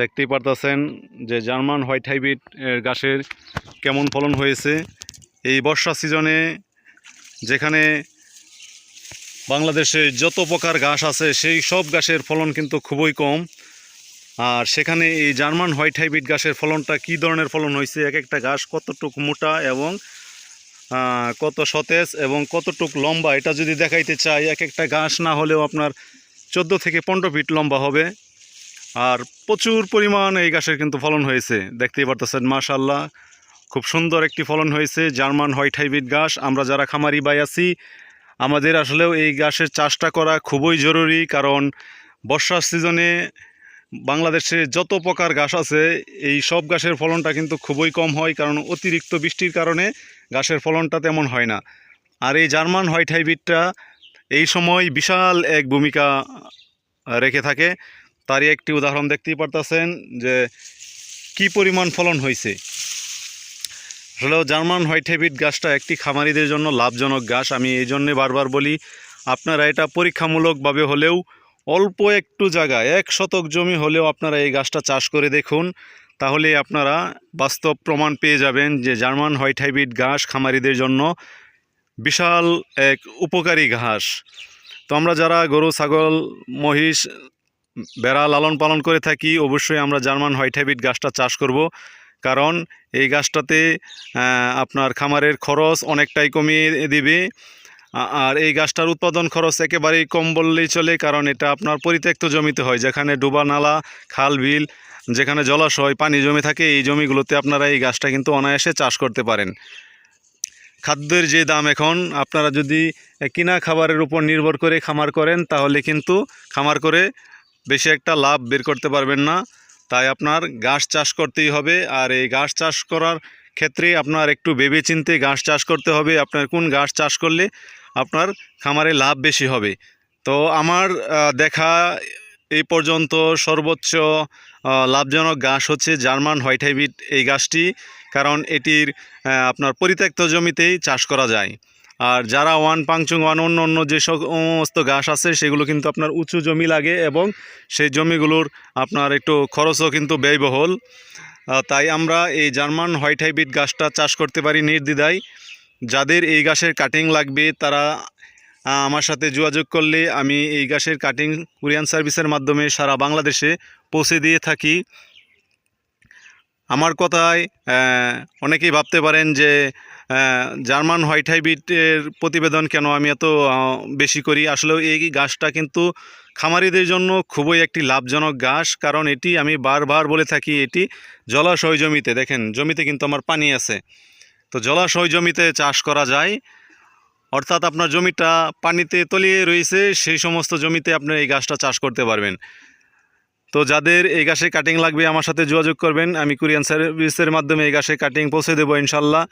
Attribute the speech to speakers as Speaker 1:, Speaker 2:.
Speaker 1: দেখতেই পারতেছেন যে জার্মান হোয়াইট হাইব্রিড গাছের কেমন ফলন হয়েছে। এই বর্ষা সিজনে যেখানে বাংলাদেশে যত প্রকার ঘাস আছে, সেই সব গাছের ফলন কিন্তু খুবই কম। আর সেখানে এই জার্মান হোয়াইট হাইব্রিড গাছের ফলনটা কি ধরনের ফলন হয়েছে? এক একটা ঘাস কতটুকু মোটা এবং কত সতেজ এবং কতটুক লম্বা? এটা যদি দেখাইতে চাই, এক একটা ঘাস না হলেও আপনার চোদ্দ থেকে পনেরো ফিট লম্বা হবে। আর প্রচুর পরিমাণ এই গাছের কিন্তু ফলন হয়েছে। দেখতেই পারতেছেন মাশাল্লাহ খুব সুন্দর একটি ফলন হয়েছে, জার্মান হোয়াইট হাইব্রিড ঘাস আমরা যারা খামারি বাই আছি, আমাদের আসলেও এই গাছের চাষটা করা খুবই জরুরি, কারণ বর্ষার সিজনে বাংলাদেশে যত প্রকার ঘাস আছে, এই সব গাছের ফলনটা কিন্তু খুবই কম হয়, কারণ অতিরিক্ত বৃষ্টির কারণে গাছের ফলনটা তেমন হয় না। আর এই জার্মান হোয়াইট হাইব্রিডটা এই সময় বিশাল এক ভূমিকা রেখে থাকে। তারই একটি উদাহরণ দেখতেই পারতেছেন যে কি পরিমাণ ফলন হয়েছে। আসলে জার্মান হোয়াইট হাইব্রিড গাছটা একটি খামারিদের জন্য লাভজনক গাছ আমি এই জন্যে বারবার বলি, আপনারা এটা পরীক্ষামূলকভাবে হলেও অল্প একটু জায়গা এক শতক জমি হলেও আপনারা এই গাছটা চাষ করে দেখুন। তাহলে আপনারা বাস্তব প্রমাণ পেয়ে যাবেন যে জার্মান হোয়াইট হাইব্রিড ঘাস খামারিদের জন্য বিশাল এক উপকারী ঘাস তো আমরা যারা গরু, ছাগল, মহিষ বেড়া লালন পালন করে থাকি, অবশ্যই আমরা জার্মান হোয়াইট হাইব্রিড গাছটা চাষ করব। কারণ এই গাছটাতে আপনার খামারের খরচ অনেকটাই কমিয়ে দিবে। আর এই গাছটার উৎপাদন খরচ একেবারেই কম বললেই চলে, কারণ এটা আপনার পরিত্যক্ত জমিতে হয়। যেখানে ডুবা নালা, খাল, বিল, যেখানে জলাশয়, পানি জমে থাকে, এই জমিগুলোতে আপনারা এই গাছটা কিন্তু অনায়াসে চাষ করতে পারেন। খাদ্যের যে দাম এখন, আপনারা যদি কিনা খাবারের উপর নির্ভর করে খামার করেন, তাহলে কিন্তু খামার করে বেশি একটা লাভ বের করতে পারবেন না। তাই আপনার ঘাস চাষ করতেই হবে। আর এই ঘাস চাষ করার ক্ষেত্রে আপনার একটু ভেবে চিনতে ঘাস চাষ করতে হবে। আপনার কোন ঘাস চাষ করলে আপনার খামারে লাভ বেশি হবে। তো আমার দেখা এই পর্যন্ত সর্বোচ্চ লাভজনক ঘাস হচ্ছে জার্মান হোয়াইট হাইব্রিড এই গাছটি কারণ এটির আপনার পরিত্যক্ত জমিতেই চাষ করা যায়। আর যারা ওয়ান পাংচুং, ওয়ান অন্য অন্য যে সমস্ত ঘাস আছে, সেগুলো কিন্তু আপনার উঁচু জমি লাগে এবং সেই জমিগুলোর আপনার একটু খরচও কিন্তু ব্যয়বহুল। তাই আমরা এই জার্মান হোয়াইট হাইব্রিড গাছটা চাষ করতে পারি নির্দ্বিধায়। যাদের এই গাছের কাটিং লাগবে, তারা আমার সাথে যোগাযোগ করলে আমি এই গাছের কাটিং, কুরিয়ান সার্ভিসের মাধ্যমে সারা বাংলাদেশে পৌঁছে দিয়ে থাকি। আমার কথায় অনেকেই ভাবতে পারেন যে জার্মান হোয়াইট হাইব্রিডের প্রতিবেদন কেন আমি এত বেশি করি? আসলেও এই গাছটা কিন্তু খামারিদের জন্য খুবই একটি লাভজনক ঘাস কারণ এটি আমি বারবার বলে থাকি, এটি জলাশয় জমিতে, দেখেন, জমিতে কিন্তু আমার পানি আছে। তো জলাশয় জমিতে চাষ করা যায়, অর্থাৎ আপনার জমিটা পানিতে তলিয়ে রয়েছে, সেই সমস্ত জমিতে আপনার এই গাছটা চাষ করতে পারবেন। তো যাদের এই গাছে কাটিং লাগবে, আমার সাথে যোগাযোগ করবেন। আমি কুরিয়ান সার্ভিসের মাধ্যমে এই গাছে কাটিং পৌঁছে দেবো, ইনশাল্লাহ।